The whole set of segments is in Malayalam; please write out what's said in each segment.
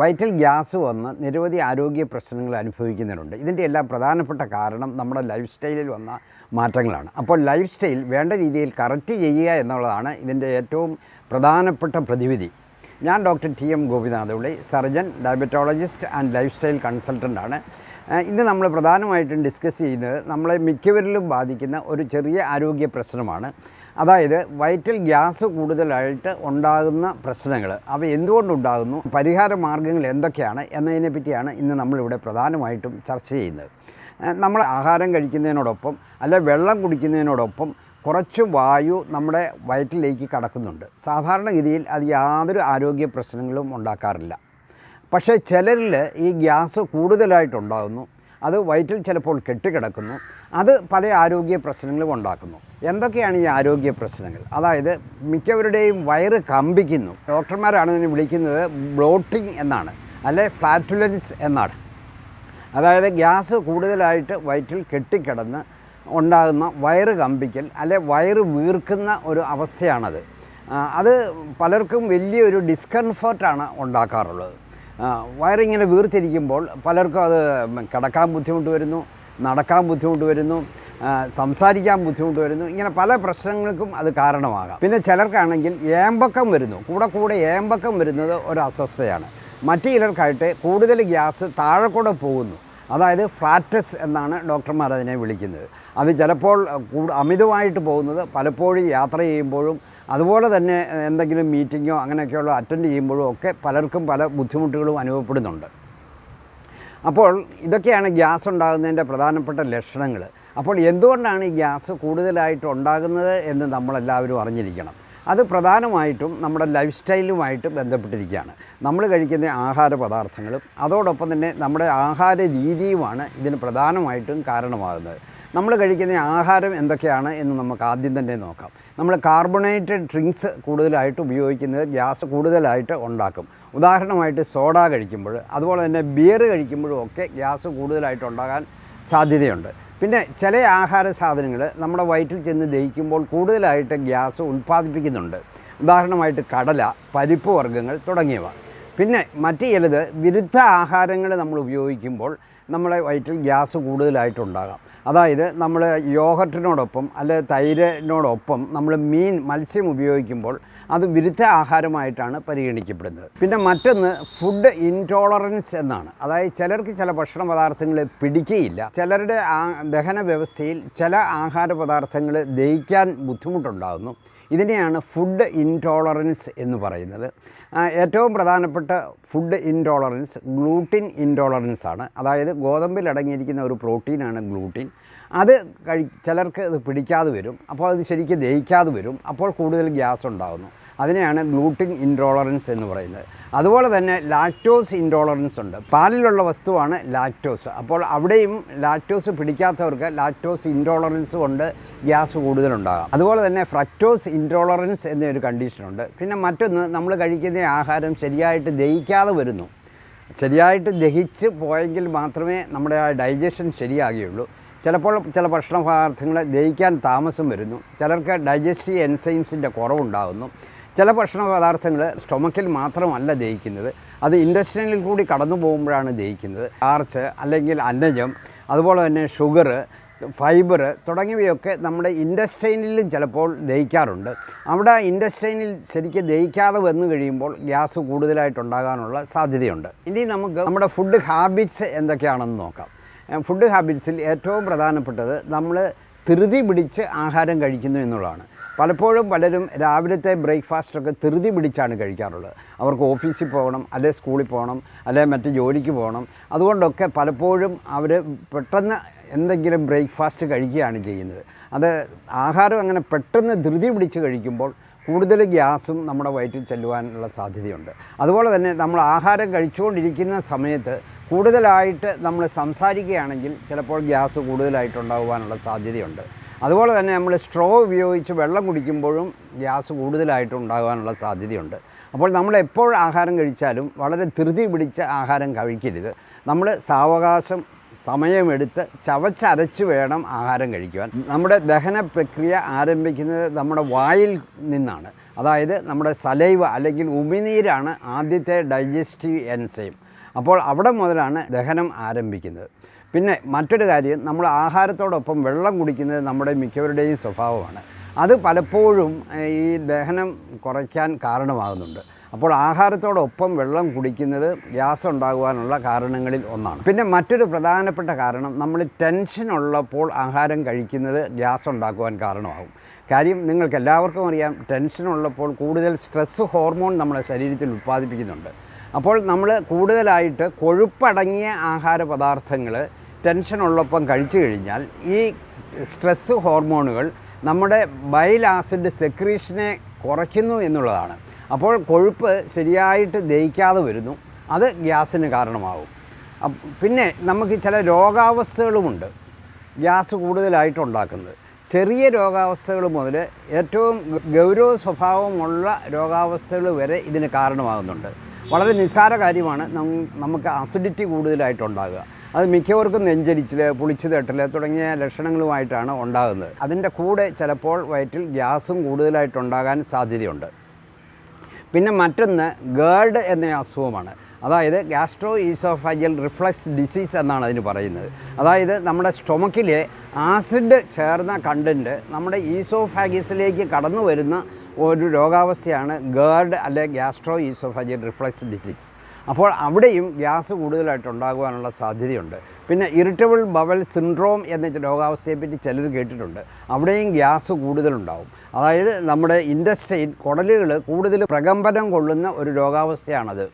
വയറ്റിൽ ഗ്യാസ് വന്ന് നിരവധി ആരോഗ്യ പ്രശ്നങ്ങൾ അനുഭവിക്കുന്നവരുണ്ട് ഇതിന്റെ എല്ലാം പ്രധാനപ്പെട്ട കാരണം നമ്മുടെ ലൈഫ് സ്റ്റൈലിൽ വന്ന മാറ്റങ്ങളാണ്. അപ്പോൾ ലൈഫ് സ്റ്റൈൽ വേണ്ട രീതിയിൽ കറക്റ്റ് ചെയ്യുക എന്നുള്ളതാണ് ഇതിന്റെ ഏറ്റവും പ്രധാനപ്പെട്ട പ്രതിവിധി. ഞാൻ ഡോക്ടർ ടി എം ഗോപിനാഥുള്ളി surgeon diabetologist and lifestyle കൺസൾട്ടന്റാണ് ഇന്ന് നമ്മൾ പ്രധാനമായിട്ടും ഡിസ്കസ് ചെയ്യുന്നത് നമ്മളെ മിക്കവരിലും ബാധിക്കുന്ന ഒരു ചെറിയ ആരോഗ്യ പ്രശ്നമാണ്. അതായത് വയറ്റിൽ ഗ്യാസ് കൂടുതലായിട്ട് ഉണ്ടാകുന്ന പ്രശ്നങ്ങൾ. അവ എന്തുകൊണ്ടുണ്ടാകുന്നു പരിഹാര മാർഗങ്ങൾ എന്തൊക്കെയാണ്? എന്നതിനെ പറ്റിയാണ് ഇന്ന് നമ്മളിവിടെ പ്രധാനമായിട്ടും ചർച്ച ചെയ്യുന്നത്. നമ്മൾ ആഹാരം കഴിക്കുന്നതിനോടൊപ്പം അല്ലെ വെള്ളം കുടിക്കുന്നതിനോടൊപ്പം കുറച്ച് വായു നമ്മുടെ വയറ്റിലേക്ക് കടക്കുന്നുണ്ട്. സാധാരണഗതിയിൽ അത് യാതൊരു ആരോഗ്യ പ്രശ്നങ്ങളും ഉണ്ടാക്കാറില്ല. പക്ഷേ ചിലരിൽ ഈ ഗ്യാസ് കൂടുതലായിട്ടുണ്ടാകുന്നു. അത് വയറ്റിൽ ചിലപ്പോൾ കെട്ടിക്കിടക്കുന്നു. അത് പല ആരോഗ്യ പ്രശ്നങ്ങളും ഉണ്ടാക്കുന്നു. എന്തൊക്കെയാണ് ഈ ആരോഗ്യ പ്രശ്നങ്ങൾ? അതായത് മിക്കവരുടെയും വയറ് കമ്പിക്കുന്നു. ഡോക്ടർമാരാണ് ഇതിനെ വിളിക്കുന്നത് ബ്ലോട്ടിംഗ് എന്നാണ് അല്ലെ ഫ്ലാറ്റുലൻസ് എന്നാണ്. അതായത് ഗ്യാസ് കൂടുതലായിട്ട് വയറ്റിൽ കെട്ടിക്കിടന്ന് ഉണ്ടാകുന്ന വയറ് കമ്പിക്കൽ അല്ലെ വയറ് വീർക്കുന്ന ഒരു അവസ്ഥയാണത്. അത് പലർക്കും വലിയൊരു ഡിസ്കംഫർട്ടാണ് ഉണ്ടാക്കാറുള്ളത്. വയറിങ്ങനെ വീർച്ചിരിക്കുമ്പോൾ പലർക്കും അത് കിടക്കാൻ ബുദ്ധിമുട്ട് വരുന്നു നടക്കാൻ ബുദ്ധിമുട്ട് വരുന്നു സംസാരിക്കാൻ ബുദ്ധിമുട്ട് വരുന്നു. ഇങ്ങനെ പല പ്രശ്നങ്ങൾക്കും അത് കാരണമാകാം. പിന്നെ ചിലർക്കാണെങ്കിൽ ഏമ്പക്കം വരുന്നു. കൂടെ കൂടെ ഏമ്പക്കം വരുന്നത് ഒരു അസ്വസ്ഥയാണ്. മറ്റു ചിലർക്കായിട്ട് കൂടുതൽ ഗ്യാസ് താഴെ കൂടെ പോകുന്നു. അതായത് ഫ്ലാറ്റസ് എന്നാണ് ഡോക്ടർമാർ അതിനെ വിളിക്കുന്നത്. അത് ചിലപ്പോൾ അമിതമായിട്ട് പോകുന്നത് പലപ്പോഴും യാത്ര ചെയ്യുമ്പോഴും അതുപോലെ തന്നെ എന്തെങ്കിലും മീറ്റിങ്ങോ അങ്ങനെയൊക്കെയുള്ള അറ്റൻഡ് ചെയ്യുമ്പോഴും ഒക്കെ പലർക്കും പല ബുദ്ധിമുട്ടുകളും അനുഭവപ്പെടുന്നുണ്ട്. അപ്പോൾ ഇതൊക്കെയാണ് ഗ്യാസ് ഉണ്ടാകുന്നതിന്റെ പ്രധാനപ്പെട്ട ലക്ഷണങ്ങൾ. അപ്പോൾ എന്തുകൊണ്ടാണ് ഈ ഗ്യാസ് കൂടുതലായിട്ട് ഉണ്ടാകുന്നത് എന്ന് നമ്മളെല്ലാവരും അറിഞ്ഞിരിക്കണം. അത് പ്രധാനമായിട്ടും നമ്മുടെ ലൈഫ് സ്റ്റൈലുമായിട്ട് ബന്ധപ്പെട്ടിരിക്കുകയാണ്. നമ്മൾ കഴിക്കുന്ന ആഹാര പദാർത്ഥങ്ങളും അതോടൊപ്പം തന്നെ നമ്മുടെ ആഹാര രീതിയുമാണ് ഇതിന് പ്രധാനമായിട്ടും കാരണമാകുന്നത്. നമ്മൾ കഴിക്കുന്ന ആഹാരം എന്തൊക്കെയാണ് എന്ന് നമുക്ക് ആദ്യം തന്നെ നോക്കാം. നമ്മൾ കാർബണേറ്റഡ് ഡ്രിങ്ക്സ് കൂടുതലായിട്ട് ഉപയോഗിക്കുന്നത് ഗ്യാസ് കൂടുതലായിട്ട് ഉണ്ടാക്കും. ഉദാഹരണമായിട്ട് സോഡ കഴിക്കുമ്പോൾ അതുപോലെ തന്നെ ബിയർ കഴിക്കുമ്പോഴും ഒക്കെ ഗ്യാസ് കൂടുതലായിട്ട് ഉണ്ടാകാൻ സാധ്യതയുണ്ട്. പിന്നെ ചില ആഹാര സാധനങ്ങൾ നമ്മുടെ വയറ്റിൽ ചെന്ന് ദഹിക്കുമ്പോൾ കൂടുതലായിട്ട് ഗ്യാസ് ഉൽപ്പാദിപ്പിക്കുന്നുണ്ട്. ഉദാഹരണമായിട്ട് കടല പരിപ്പ് വർഗങ്ങൾ തുടങ്ങിയവ. പിന്നെ മറ്റ് ചിലത് വിരുദ്ധ ആഹാരങ്ങൾ നമ്മൾ ഉപയോഗിക്കുമ്പോൾ നമ്മളെ വയറ്റിൽ ഗ്യാസ് കൂടുതലായിട്ടുണ്ടാകാം. അതായത് നമ്മൾ യോഗട്ടിനോടൊപ്പം അല്ലെ തൈരിനോടൊപ്പം നമ്മൾ മീൻ മത്സ്യം ഉപയോഗിക്കുമ്പോൾ അത് വിരുദ്ധ ആഹാരമായിട്ടാണ് പരിഗണിക്കപ്പെടുന്നത്. പിന്നെ മറ്റൊന്ന് ഫുഡ് ഇൻടോളറൻസ് എന്നാണ്. അതായത് ചിലർക്ക് ചില ഭക്ഷണ പദാർത്ഥങ്ങൾ പിടിക്കുകയില്ല. ചിലരുടെ ദഹന വ്യവസ്ഥയിൽ ചില ആഹാര പദാർത്ഥങ്ങൾ ദഹിക്കാൻ ബുദ്ധിമുട്ടുണ്ടാകുന്നു. ഇതിനെയാണ് ഫുഡ് ഇൻടോളറൻസ് എന്ന് പറയുന്നത്. ഏറ്റവും പ്രധാനപ്പെട്ട ഫുഡ് ഇൻടോളറൻസ് ഗ്ലൂട്ടിൻ ഇൻടോളറൻസ് ആണ്. അതായത് ഗോതമ്പിൽ അടങ്ങിയിരിക്കുന്ന ഒരു പ്രോട്ടീനാണ് ഗ്ലൂട്ടിൻ അത് കഴി ചിലർക്ക് ഇത് പിടിക്കാതെ വരും. അപ്പോൾ അത് ശരിക്കും ദഹിക്കാതെ വരും. അപ്പോൾ കൂടുതൽ ഗ്യാസ് ഉണ്ടാകുന്നു അതിനെയാണ് ഗ്ലൂട്ടിൻ ഇൻടോളറൻസ് എന്ന് പറയുന്നത്. അതുപോലെ തന്നെ ലാക്ടോസ് ഇൻടോളറൻസ് ഉണ്ട്. പാലിലുള്ള വസ്തുവാണ് ലാക്ടോസ്. അപ്പോൾ അവിടെയും ലാക്ടോസ് പിടിക്കാത്തവർക്ക് ലാക്ടോസ് ഇൻടോളറൻസ് കൊണ്ട് ഗ്യാസ് കൂടുതലുണ്ടാകാം. അതുപോലെ തന്നെ ഫ്രക്ടോസ് ഇൻടോളറൻസ് എന്നൊരു കണ്ടീഷനുണ്ട് പിന്നെ മറ്റൊന്ന് നമ്മൾ കഴിക്കുന്ന ആഹാരം ശരിയായിട്ട് ദഹിക്കാതെ വരുന്നു. ശരിയായിട്ട് ദഹിച്ച് പോയെങ്കിൽ മാത്രമേ നമ്മുടെ ആ ഡൈജഷൻ ശരിയാകുകയുള്ളൂ. ചിലപ്പോൾ ചില ഭക്ഷണ പദാർത്ഥങ്ങൾ ദഹിക്കാൻ താമസം വരുന്നു. ചിലർക്ക് ഡൈജസ്റ്റീവ് എൻസൈംസിന്റെ കുറവുണ്ടാകുന്നു. ചില ഭക്ഷണ പദാർത്ഥങ്ങൾ സ്റ്റൊമക്കിൽ മാത്രമല്ല ദഹിക്കുന്നത്. അത് ഇൻഡസ്ട്രിയലിൽ കൂടി കടന്നു പോകുമ്പോഴാണ് ദഹിക്കുന്നത്. ആർച്ച് അല്ലെങ്കിൽ അന്നജം അതുപോലെ തന്നെ ഷുഗർ ഫൈബർ തുടങ്ങിയവയൊക്കെ നമ്മുടെ ഇൻഡസ്ട്രൈനിലും ചിലപ്പോൾ ദഹിക്കാറുണ്ട്. അവിടെ ഇൻഡസ്ട്രൈനിൽ ശരിക്കും ദഹിക്കാതെ വന്നു കഴിയുമ്പോൾ ഗ്യാസ് കൂടുതലായിട്ടുണ്ടാകാനുള്ള സാധ്യതയുണ്ട്. ഇനി നമുക്ക് നമ്മുടെ ഫുഡ് ഹാബിറ്റ്സ് എന്തൊക്കെയാണെന്ന് നോക്കാം. ഫുഡ് ഹാബിറ്റ്സിൽ ഏറ്റവും പ്രധാനപ്പെട്ടത് നമ്മൾ ധൃതി പിടിച്ച് ആഹാരം കഴിക്കുന്നു എന്നുള്ളതാണ്. പലപ്പോഴും പലരും രാവിലത്തെ ബ്രേക്ക്ഫാസ്റ്റൊക്കെ ധൃതി പിടിച്ചാണ് കഴിക്കാറുള്ളത്. അവർക്ക് ഓഫീസിൽ പോകണം അല്ലെ സ്കൂളിൽ പോകണം അല്ലെ മറ്റ് ജോലിക്ക് പോകണം. അതുകൊണ്ടൊക്കെ പലപ്പോഴും അവർ പെട്ടെന്ന് എന്തെങ്കിലും ബ്രേക്ക്ഫാസ്റ്റ് കഴിക്കുകയാണ് ചെയ്യുന്നത്. അത് ആഹാരം അങ്ങനെ പെട്ടെന്ന് ധൃതി പിടിച്ച് കഴിക്കുമ്പോൾ കൂടുതൽ ഗ്യാസും നമ്മുടെ വയറ്റിൽ ചെല്ലുവാനുള്ള സാധ്യതയുണ്ട്. അതുപോലെ തന്നെ നമ്മൾ ആഹാരം കഴിച്ചുകൊണ്ടിരിക്കുന്ന സമയത്ത് കൂടുതലായിട്ട് നമ്മൾ സംസാരിക്കുകയാണെങ്കിൽ ചിലപ്പോൾ ഗ്യാസ് കൂടുതലായിട്ടുണ്ടാകുവാനുള്ള സാധ്യതയുണ്ട്. അതുപോലെ തന്നെ നമ്മൾ സ്ട്രോ ഉപയോഗിച്ച് വെള്ളം കുടിക്കുമ്പോഴും ഗ്യാസ് കൂടുതലായിട്ട് ഉണ്ടാകാനുള്ള സാധ്യതയുണ്ട്. അപ്പോൾ നമ്മൾ എപ്പോൾ ആഹാരം കഴിച്ചാലും വളരെ ധൃതി പിടിച്ച ആഹാരം കഴിക്കരുത്. നമ്മൾ സാവകാശം സമയമെടുത്ത് ചവച്ചരച്ച് വേണം ആഹാരം കഴിക്കുവാൻ. നമ്മുടെ ദഹന പ്രക്രിയ ആരംഭിക്കുന്നത് നമ്മുടെ വായിൽ നിന്നാണ്. അതായത് നമ്മുടെ സലൈവ അല്ലെങ്കിൽ ഉമിനീരാണ് ആദ്യത്തെ ഡൈജസ്റ്റീവ് എൻസൈം. അപ്പോൾ അവിടെ മുതലാണ് ദഹനം ആരംഭിക്കുന്നത്. പിന്നെ മറ്റൊരു കാര്യം നമ്മൾ ആഹാരത്തോടൊപ്പം വെള്ളം കുടിക്കുന്നത് നമ്മുടെ മിക്കവരുടെയും സ്വഭാവമാണ്. അത് പലപ്പോഴും ഈ ദഹനം കുറയ്ക്കാൻ കാരണമാകുന്നുണ്ട്. അപ്പോൾ ആഹാരത്തോടൊപ്പം വെള്ളം കുടിക്കുന്നത് ഗ്യാസ് ഉണ്ടാകുവാനുള്ള കാരണങ്ങളിൽ ഒന്നാണ്. പിന്നെ മറ്റൊരു പ്രധാനപ്പെട്ട കാരണം നമ്മൾ ടെൻഷൻ ഉള്ളപ്പോൾ ആഹാരം കഴിക്കുന്നത് ഗ്യാസ് ഉണ്ടാക്കുവാൻ കാരണമാകും. കാര്യം നിങ്ങൾക്ക് എല്ലാവർക്കും അറിയാം ടെൻഷൻ ഉള്ളപ്പോൾ കൂടുതൽ സ്ട്രെസ് ഹോർമോൺ നമ്മുടെ ശരീരത്തിൽ ഉത്പാദിപ്പിക്കുന്നുണ്ട്. അപ്പോൾ നമ്മൾ കൂടുതലായിട്ട് കൊഴുപ്പടങ്ങിയ ആഹാര പദാർത്ഥങ്ങൾ ടെൻഷൻ ഉള്ളപ്പം കഴിച്ചു കഴിഞ്ഞാൽ ഈ സ്ട്രെസ് ഹോർമോണുകൾ നമ്മുടെ ബൈൽ ആസിഡ് സെക്രീഷനെ കുറയ്ക്കുന്നു എന്നുള്ളതാണ്. അപ്പോൾ കൊഴുപ്പ് ശരിയായിട്ട് ദഹിക്കാതെ വരുന്നു അത് ഗ്യാസിന് കാരണമാകും പിന്നെ നമുക്ക് ചില രോഗാവസ്ഥകളുമുണ്ട് ഗ്യാസ് കൂടുതലായിട്ട് ഉണ്ടാക്കുന്നത്. ചെറിയ രോഗാവസ്ഥകൾ മുതൽ ഏറ്റവും ഗൗരവ സ്വഭാവമുള്ള രോഗാവസ്ഥകൾ വരെ ഇതിന് കാരണമാകുന്നുണ്ട്. വളരെ നിസ്സാര കാര്യമാണ് നമുക്ക് അസിഡിറ്റി കൂടുതലായിട്ടുണ്ടാകുക. അത് മിക്കവർക്കും നെഞ്ചരിച്ചിൽ പുളിച്ചു തട്ടൽ തുടങ്ങിയ ലക്ഷണങ്ങളുമായിട്ടാണ് ഉണ്ടാകുന്നത്. അതിന്റെ കൂടെ ചിലപ്പോൾ വയറ്റിൽ ഗ്യാസും കൂടുതലായിട്ടുണ്ടാകാൻ സാധ്യതയുണ്ട്. പിന്നെ മറ്റൊന്ന് ഗേർഡ് എന്ന അസുഖമാണ്. അതായത് ഗ്യാസ്ട്രോ ഈസോഫാജിയൽ റിഫ്ലക്സ് ഡിസീസ് എന്നാണ് അതിന് പറയുന്നത്. അതായത് നമ്മുടെ സ്റ്റൊമക്കിലെ ആസിഡ് ചേർന്ന കണ്ടന്റ് നമ്മുടെ ഈസോഫാഗിസിലേക്ക് കടന്നു വരുന്ന ഒരു രോഗാവസ്ഥയാണ് ഗേർഡ് അല്ലെ ഗ്യാസ്ട്രോ ഈസോഫാജിയൽ റിഫ്ലക്സ് ഡിസീസ്. അപ്പോൾ അവിടെയും ഗ്യാസ് കൂടുതലായിട്ട് ഉണ്ടാകുവാനുള്ള സാധ്യതയുണ്ട്. പിന്നെ ഇറിറ്റബിൾ ബവൽ സിൻഡ്രോം എന്ന രോഗാവസ്ഥയെപ്പറ്റി ചിലർ കേട്ടിട്ടുണ്ട്. അവിടെയും ഗ്യാസ് കൂടുതലുണ്ടാവും. അതായത് നമ്മുടെ ഇൻഡസ്ട്രിയിൽ കുടലുകൾ കൂടുതൽ പ്രകമ്പനം കൊള്ളുന്ന ഒരു രോഗാവസ്ഥയാണത്.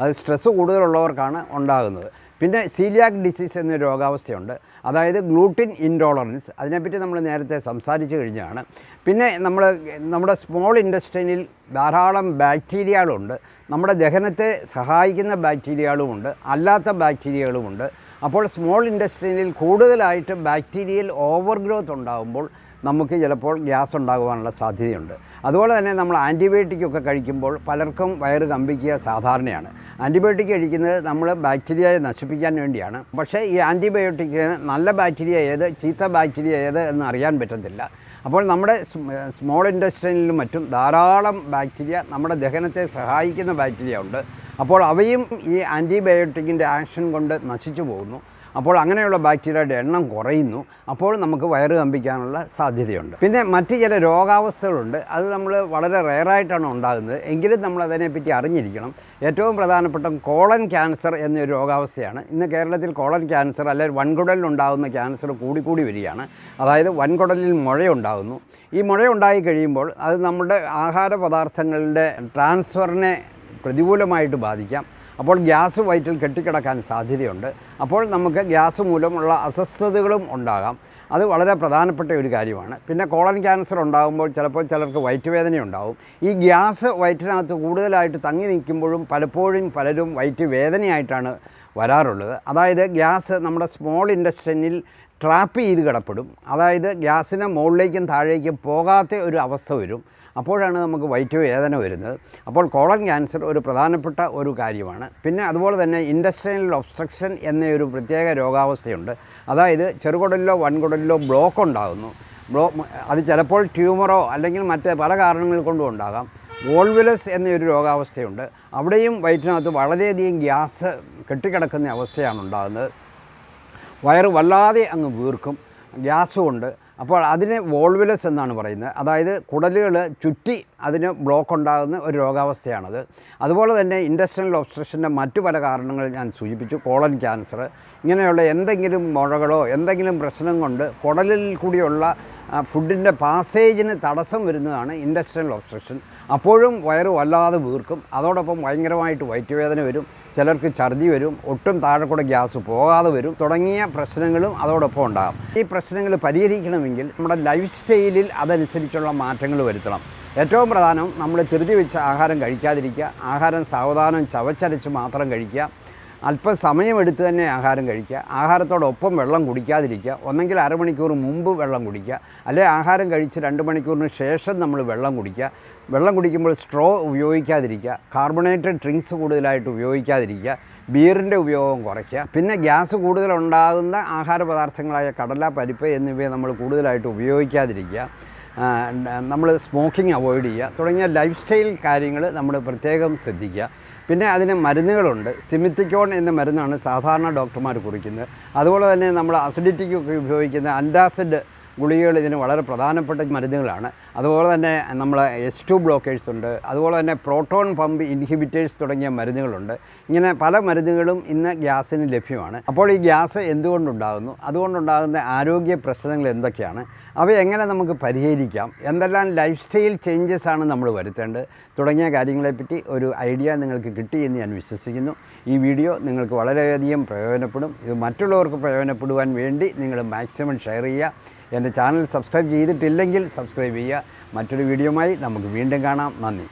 അത് സ്ട്രെസ്സ് കൂടുതലുള്ളവർക്കാണ് ഉണ്ടാകുന്നത്. പിന്നെ സീലിയാക് ഡിസീസ് എന്ന രോഗാവസ്ഥയുണ്ട്. അതായത് ഗ്ലൂട്ടിൻ ഇൻടോളറൻസ് അതിനെപ്പറ്റി നമ്മൾ നേരത്തെ സംസാരിച്ചു കഴിഞ്ഞാണ്. പിന്നെ നമ്മൾ നമ്മുടെ സ്മോൾ ഇൻഡസ്ട്രീനിൽ ധാരാളം ബാക്ടീരിയകളുണ്ട് നമ്മുടെ ദഹനത്തെ സഹായിക്കുന്ന ബാക്ടീരിയകളുമുണ്ട് അല്ലാത്ത ബാക്ടീരിയകളുമുണ്ട് അപ്പോൾ സ്മോൾ ഇൻഡസ്ട്രീനിൽ കൂടുതലായിട്ട് ബാക്ടീരിയൽ ഓവർ ഗ്രോത്ത് ഉണ്ടാകുമ്പോൾ നമുക്ക് ചിലപ്പോൾ ഗ്യാസ് ഉണ്ടാകുവാനുള്ള സാധ്യതയുണ്ട്. അതുപോലെ തന്നെ നമ്മൾ ആന്റിബയോട്ടിക് ഒക്കെ കഴിക്കുമ്പോൾ പലർക്കും വയറ് കമ്പിക്കുക സാധാരണയാണ്. ആന്റിബയോട്ടിക് കഴിക്കുന്നത് നമ്മൾ ബാക്ടീരിയയെ നശിപ്പിക്കാൻ വേണ്ടിയാണ്. പക്ഷേ ഈ ആന്റിബയോട്ടിക്കിന് നല്ല ബാക്ടീരിയ ഏത് ചീത്ത ബാക്ടീരിയ ഏത് എന്ന് അറിയാൻ പറ്റത്തില്ല. അപ്പോൾ നമ്മുടെ സ്മോൾ ഇൻഡസ്ട്രിയിലും മറ്റും ധാരാളം ബാക്ടീരിയ നമ്മുടെ ദഹനത്തെ സഹായിക്കുന്ന ബാക്ടീരിയ ഉണ്ട്. അപ്പോൾ അവയും ഈ ആന്റിബയോട്ടിക്കിന്റെ ആക്ഷൻ കൊണ്ട് നശിച്ചു പോകുന്നു. അപ്പോൾ അങ്ങനെയുള്ള ബാക്ടീരിയയുടെ എണ്ണം കുറയുന്നു. അപ്പോൾ നമുക്ക് വയറ് കമ്പിക്കാനുള്ള സാധ്യതയുണ്ട്. പിന്നെ മറ്റ് ചില രോഗാവസ്ഥകളുണ്ട്. അത് നമ്മൾ വളരെ റെയറായിട്ടാണ് ഉണ്ടാകുന്നത്. എങ്കിലും നമ്മൾ അതിനെപ്പറ്റി അറിഞ്ഞിരിക്കണം. ഏറ്റവും പ്രധാനപ്പെട്ട കോളൻ ക്യാൻസർ എന്നൊരു രോഗാവസ്ഥയാണ്. ഇന്ന് കേരളത്തിൽ കോളൻ ക്യാൻസർ അല്ലെങ്കിൽ വൻകുടലിലുണ്ടാകുന്ന ക്യാൻസർ കൂടിക്കൂടി വരികയാണ്. അതായത് വൻകുടലിൽ മുഴയുണ്ടാകുന്നു. ഈ മുഴയുണ്ടായി കഴിയുമ്പോൾ അത് നമ്മുടെ ആഹാര പദാർത്ഥങ്ങളുടെ ട്രാൻസ്ഫറിനെ പ്രതികൂലമായിട്ട് ബാധിക്കാം. അപ്പോൾ ഗ്യാസ് വയറ്റിൽ കെട്ടിക്കിടക്കാൻ സാധ്യതയുണ്ട്. അപ്പോൾ നമുക്ക് ഗ്യാസ് മൂലമുള്ള അസ്വസ്ഥതകളും ഉണ്ടാകാം. അത് വളരെ പ്രധാനപ്പെട്ട ഒരു കാര്യമാണ്. പിന്നെ കോളൻ ക്യാൻസർ ഉണ്ടാകുമ്പോൾ ചിലപ്പോൾ ചിലർക്ക് ഉണ്ടാവും. ഈ ഗ്യാസ് വയറ്റിനകത്ത് കൂടുതലായിട്ട് തങ്ങി നിൽക്കുമ്പോഴും പലപ്പോഴും പലരും വയറ്റ് വേദനയായിട്ടാണ് വരാറുള്ളത്. അതായത് ഗ്യാസ് നമ്മുടെ സ്മോൾ ഇൻഡസ്ട്രീനിൽ ട്രാപ്പ് ചെയ്ത് കിടപ്പെടും. അതായത് ഗ്യാസിന് മുകളിലേക്കും താഴേക്കും പോകാത്ത ഒരു അവസ്ഥ വരും. അപ്പോഴാണ് നമുക്ക് വയറ്റ് വേദന വരുന്നത്. അപ്പോൾ കോളൻ ക്യാൻസർ ഒരു പ്രധാനപ്പെട്ട ഒരു കാര്യമാണ്. പിന്നെ അതുപോലെ തന്നെ ഇൻഡസ്ട്രിയൽ ഒബ്സ്ട്രക്ഷൻ എന്നൊരു പ്രത്യേക രോഗാവസ്ഥയുണ്ട്. അതായത് ചെറുകുടലിലോ വൻകുടലിലോ ബ്ലോക്ക് ഉണ്ടാകുന്നു. ബ്ലോ അത് ചിലപ്പോൾ ട്യൂമറോ അല്ലെങ്കിൽ മറ്റ് പല കാരണങ്ങൾ കൊണ്ടും ഉണ്ടാകാം. വോൾവിലസ് എന്നൊരു രോഗാവസ്ഥയുണ്ട്. അവിടെയും വയറ്റിനകത്ത് വളരെയധികം ഗ്യാസ് കെട്ടിക്കിടക്കുന്ന അവസ്ഥയാണ് ഉണ്ടാകുന്നത്. വയറ് വല്ലാതെ അങ്ങ് വീർക്കും ഗ്യാസ് ഉണ്ട് അപ്പോൾ അതിനെ വോൾവിലസ് എന്നാണ് പറയുന്നത്. അതായത് കുടലുകൾ ചുറ്റി അതിന് ബ്ലോക്ക് ഉണ്ടാകുന്ന ഒരു രോഗാവസ്ഥയാണത്. അതുപോലെ തന്നെ ഇൻഡസ്ട്രിയൽ ഒബ്സ്ട്രക്ഷന്റെ മറ്റു പല കാരണങ്ങൾ ഞാൻ സൂചിപ്പിച്ചു. കോളൻ ക്യാൻസർ ഇങ്ങനെയുള്ള എന്തെങ്കിലും മുഴകളോ എന്തെങ്കിലും പ്രശ്നം കൊണ്ട് കുടലിൽ കൂടിയുള്ള ഫുഡിന്റെ പാസേജിന് തടസ്സം വരുന്നതാണ് ഇൻഡസ്ട്രിയൽ ഒബ്സ്ട്രക്ഷൻ അപ്പോഴും വയറ് വല്ലാതെ വീർക്കും. അതോടൊപ്പം ഭയങ്കരമായിട്ട് വയറ്റുവേദന വരും. ചിലർക്ക് ഛർദി വരും. ഒട്ടും താഴെ കൂടെ ഗ്യാസ് പോകാതെ വരും. തുടങ്ങിയ പ്രശ്നങ്ങളും അതോടൊപ്പം ഉണ്ടാകും. ഈ പ്രശ്നങ്ങൾ പരിഹരിക്കണമെങ്കിൽ നമ്മുടെ ലൈഫ് സ്റ്റൈലിൽ അതനുസരിച്ചുള്ള മാറ്റങ്ങൾ വരുത്തണം. ഏറ്റവും പ്രധാനം നമ്മൾ ധൃതി വെച്ച് ആഹാരം കഴിക്കാതിരിക്കുക. ആഹാരം സാവധാനം ചവച്ചരച്ച് മാത്രം കഴിക്കുക. അല്പം സമയമെടുത്ത് തന്നെ ആഹാരം കഴിക്കുക. ആഹാരത്തോടൊപ്പം വെള്ളം കുടിക്കാതിരിക്കുക. ഒന്നെങ്കിൽ അരമണിക്കൂർ മുമ്പ് വെള്ളം കുടിക്കുക. അല്ലെങ്കിൽ ആഹാരം കഴിച്ച് രണ്ട് മണിക്കൂറിന് ശേഷം നമ്മൾ വെള്ളം കുടിക്കുക. വെള്ളം കുടിക്കുമ്പോൾ സ്ട്രോ ഉപയോഗിക്കാതിരിക്കുക. കാർബണേറ്റഡ് ഡ്രിങ്ക്സ് കൂടുതലായിട്ട് ഉപയോഗിക്കാതിരിക്കുക. ബീറിന്റെ ഉപയോഗം കുറയ്ക്കുക. പിന്നെ ഗ്യാസ് കൂടുതലുണ്ടാകുന്ന ആഹാര പദാർത്ഥങ്ങളായ കടല പരിപ്പ് എന്നിവയെ നമ്മൾ കൂടുതലായിട്ട് ഉപയോഗിക്കാതിരിക്കുക. നമ്മൾ സ്മോക്കിംഗ് അവോയ്ഡ് ചെയ്യുക. തുടങ്ങിയ ലൈഫ് സ്റ്റൈൽ കാര്യങ്ങൾ നമ്മൾ പ്രത്യേകം ശ്രദ്ധിക്കുക. പിന്നെ അതിന് മരുന്നുകളുണ്ട്. സിമിത്തിക്കോൺ എന്ന മരുന്നാണ് സാധാരണ ഡോക്ടർമാർ കുറിക്കുന്നത്. അതുപോലെ തന്നെ നമ്മൾ അസിഡിറ്റിക്കൊക്കെ ഉപയോഗിക്കുന്ന അന്റാസിഡ് ഗുളികകൾ ഇതിന് വളരെ പ്രധാനപ്പെട്ട മരുന്നുകളാണ്. അതുപോലെ തന്നെ നമ്മൾ എസ് ടു ബ്ലോക്കേഴ്സ് ഉണ്ട്. അതുപോലെ തന്നെ പ്രോട്ടോൺ പമ്പ് ഇൻഹിബിറ്റേഴ്സ് തുടങ്ങിയ മരുന്നുകളുണ്ട്. ഇങ്ങനെ പല മരുന്നുകളും ഇന്ന് ഗ്യാസിന് ലഭ്യമാണ്. അപ്പോൾ ഈ ഗ്യാസ് എന്തുകൊണ്ടുണ്ടാകുന്നു? അതുകൊണ്ടുണ്ടാകുന്ന ആരോഗ്യ പ്രശ്നങ്ങൾ എന്തൊക്കെയാണ്? അവ എങ്ങനെ നമുക്ക് പരിഹരിക്കാം? എന്തെല്ലാം ലൈഫ് സ്റ്റൈൽ ചേഞ്ചസ് ആണ് നമ്മൾ വരുത്തേണ്ടത്? തുടങ്ങിയ കാര്യങ്ങളെപ്പറ്റി ഒരു ഐഡിയ നിങ്ങൾക്ക് കിട്ടി എന്ന് ഞാൻ വിശ്വസിക്കുന്നു. ഈ വീഡിയോ നിങ്ങൾക്ക് വളരെയധികം പ്രയോജനപ്പെടും. ഇത് മറ്റുള്ളവർക്ക് പ്രയോജനപ്പെടുവാൻ വേണ്ടി നിങ്ങൾ മാക്സിമം ഷെയർ ചെയ്യുക. എന്റെ ചാനൽ സബ്സ്ക്രൈബ് ചെയ്തിട്ടില്ലെങ്കിൽ സബ്സ്ക്രൈബ് ചെയ്യുക. മറ്റൊരു വീഡിയോയുമായി നമുക്ക് വീണ്ടും കാണാം. നന്ദി.